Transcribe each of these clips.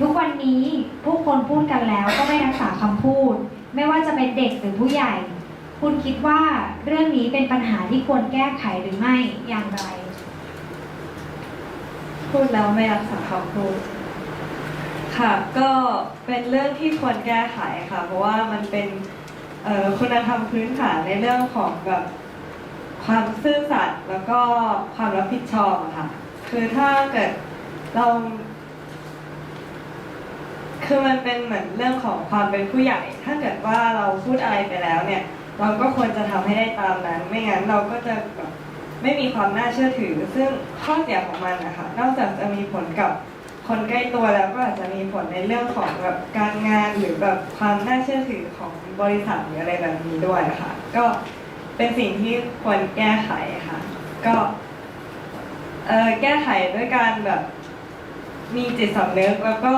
ทุกวันนี้ผู้คนพูดกันแล้วก็ไม่รักษาคำพูด ไม่ว่าจะเป็นเด็กหรือผู้ใหญ่ คุณคิดว่าเรื่องนี้เป็นปัญหาที่ควรแก้ไขหรือไม่อย่างไร พูดแล้วไม่รักษาคำพูด ค่ะ ก็เป็นเรื่องที่ควรแก้ไขค่ะ เพราะว่ามันเป็นคุณธรรมพื้นฐานในเรื่องของแบบความซื่อสัตย์แล้วก็ความรับผิดชอบค่ะ คือถ้าเกิดเรา คือมันเป็นเหมือนเรื่องของความเป็นผู้ใหญ่ ถ้าเกิดว่าเราพูดอะไรไปแล้วเนี่ย เราก็ควรจะทำให้ได้ตามนั้น ไม่งั้นเราก็จะแบบไม่มีความน่าเชื่อถือ ซึ่งข้อเสียของมันนะคะนอกจากจะมีผลกับคนใกล้ตัวแล้วก็อาจจะมีผลในเรื่องของแบบการงานหรือแบบความน่าเชื่อถือของบริษัทหรืออะไรแบบนี้ด้วยค่ะ ก็เป็นสิ่งที่ควรแก้ไขค่ะ ก็แก้ไขด้วยการแบบมีจิตสำนึกแล้วก็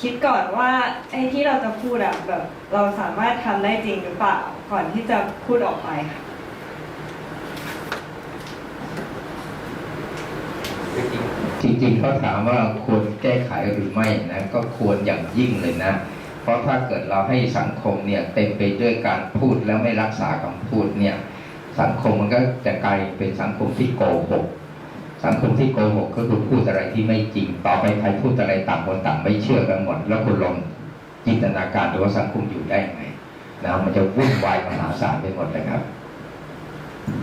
คิดก่อนว่าไอ้ที่เราจะพูดอะแบบเราสามารถทำได้จริงหรือเปล่าก่อนที่จะพูดออกไปค่ะจริงๆเขาถามว่าควรแก้ไขหรือไม่นะก็ควรอย่างยิ่งเลยนะ เพราะถ้าเกิดเราให้สังคมเนี่ยเต็มไปด้วยการพูดแล้วไม่รักษาคำพูดเนี่ยสังคมมันก็จะกลายเป็นสังคมที่โกหก สังคมที่โกหกก็คือพูดอะไรที่ไม่จริง ต่อไปใครพูดอะไรต่างคนต่างไม่เชื่อกันหมด แล้วคุณลองจินตนาการดูว่าสังคมอยู่ได้ยังไงนะมันจะวุ่นวายมหาศาลไปหมดเลยครับ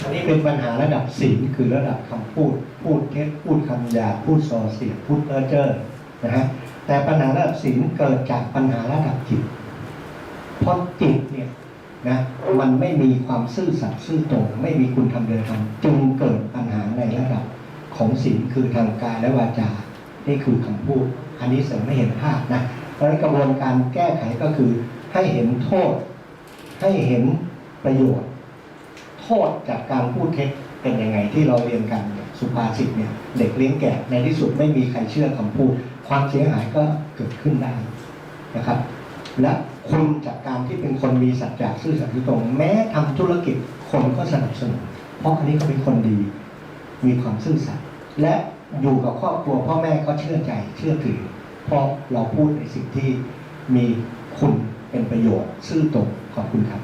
อันนี้เป็นปัญหาระดับศีลคือระดับคำพูด พูดเท็จพูดคำหยาพูดส่อเสียพูดเพ้อเจ้อนะฮะแต่ปัญหาระดับศีลเกิดจากปัญหาระดับจิตเพราะจิตเนี่ยนะมันไม่มีความซื่อสัตย์ซื่อตรงไม่มีคุณธรรมเดินธรรมจึงเกิดปัญหาในระดับ ของศีลคือทางกายและวาจา นี่คือคำพูด อันนี้เสริมไม่เห็นภาพนะ เพราะฉะนั้นกระบวนการแก้ไขก็คือให้เห็นโทษ ให้เห็นประโยชน์ โทษจากการพูดเท็จเป็นยังไงที่เราเรียนกันสุภาษิตเนี่ยเด็กเลี้ยงแกะในที่สุดไม่มีใครเชื่อคำพูด ความเสียหายก็เกิดขึ้นได้นะครับ และคุณจากการที่เป็นคนมีสัจจะซื่อสัตย์ซื่อตรง แม้ทำธุรกิจคนก็สนับสนุนเพราะอันนี้ก็เป็นคนดี มีความซื่อสัตย์และอยู่กับครอบครัวพ่อแม่ก็เชื่อใจเชื่อถือเพราะเราพูดในสิ่งที่มีคุณเป็นประโยชน์ซื่อตรงขอบคุณครับ